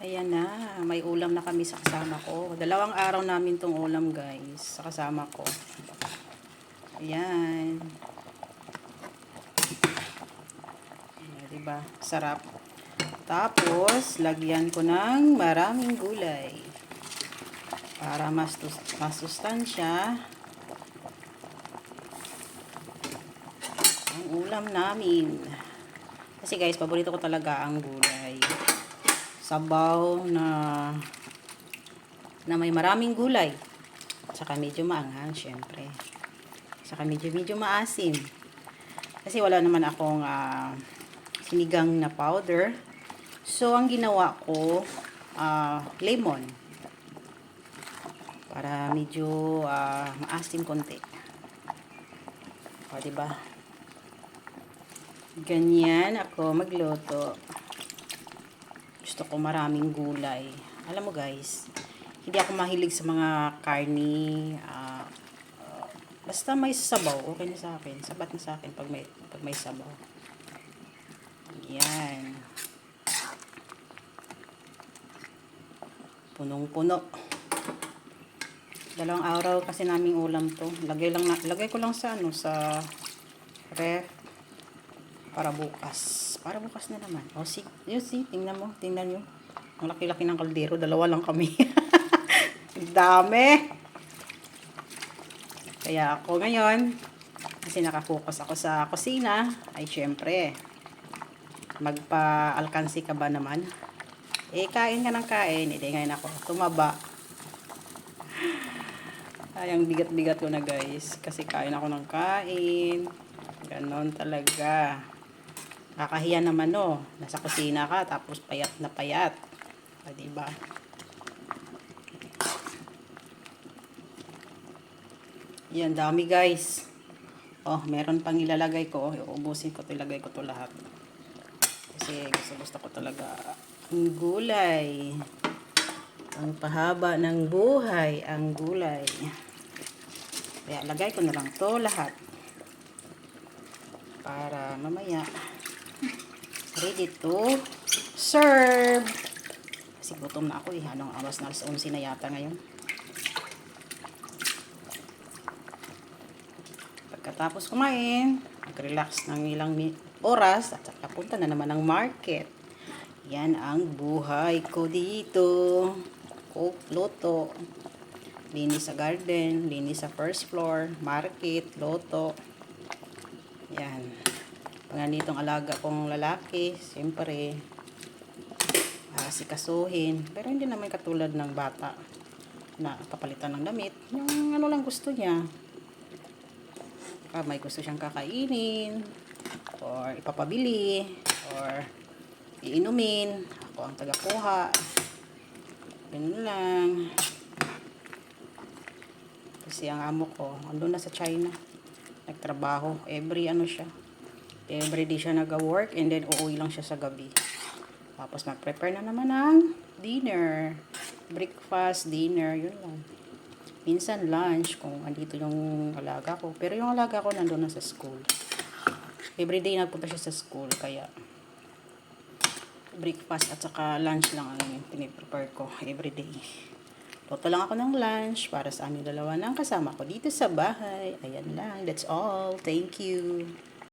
Ayan na, may ulam na kami sa kasama ko. Dalawang araw namin tong ulam guys, sa kasama ko. Ayan. Ayan, diba? Sarap. Tapos, lagyan ko ng maraming gulay. Para mas, mas sustansya. Ang ulam namin. Kasi guys, paborito ko talaga ang gulay sabaw na na may maraming gulay. At saka medyo maanghang, syempre. At saka medyo, medyo maasim. Kasi wala naman akong ah, sinigang na powder. So, ang ginawa ko, ah, lemon. Para medyo ah, maasim konti. O, diba? Ganyan ako magluto gusto ko maraming gulay. Alam mo guys, hindi ako mahilig sa mga karni. ah, ah, basta may sabaw, okay na sa akin. Sapat na sa akin pag may, pag may sabaw. Yan. Punong-puno. Dalawang araw kasi naming ulam to. Lagay lang na, lagay ko lang sa ano sa ref para bukas. Para bukas na naman. O, si, yun si, tingnan mo, tingnan nyo. Ang laki-laki ng kaldero, dalawa lang kami. Dami. Kaya ako ngayon, kasi nakafocus ako sa kusina, ay syempre, magpa-alkansi ka ba naman? Eh, kain ka ng kain. Hindi ngayon ako tumaba. Ay, ang bigat-bigat ko na guys. Kasi kain ako ng kain. Ganon talaga. Kakahiya naman no. Nasa kusina ka tapos payat na payat. O, diba? Yan, dami guys. Oh, meron pang ilalagay ko. Oh, uubusin ko to, ilagay ko to lahat. Kasi gusto, gusto ko talaga ang gulay. Ang pahaba ng buhay, ang gulay. Kaya lagay ko na lang to lahat. Para mamaya ready to serve. Kasi gutom na ako eh. Anong oras na alas 11 na yata ngayon. Pagkatapos kumain, mag-relax ng ilang oras at saka punta na naman ng market. Yan ang buhay ko dito. Cook, luto. Linis sa garden, linis sa first floor, market, loto. Yan. Pag nanditong alaga kong lalaki, siyempre, ah, sikasuhin. Pero hindi naman katulad ng bata na papalitan ng damit. Yung ano lang gusto niya. Ah, may gusto siyang kakainin, or ipapabili, or iinumin. Ako ang tagakuha. Ganun lang. Kasi ang amo ko, andun na sa China. Nagtrabaho. Every ano siya. Every day siya nag-work and then uuwi lang siya sa gabi. Tapos mag-prepare na naman ng dinner. Breakfast, dinner, yun lang. Minsan lunch kung andito yung alaga ko. Pero yung alaga ko nandun na sa school. Every day nagpunta siya sa school. Kaya breakfast at saka lunch lang ang piniprepare ko every day. Toto lang ako ng lunch para sa aming dalawa ng kasama ko dito sa bahay. Ayan lang. That's all. Thank you.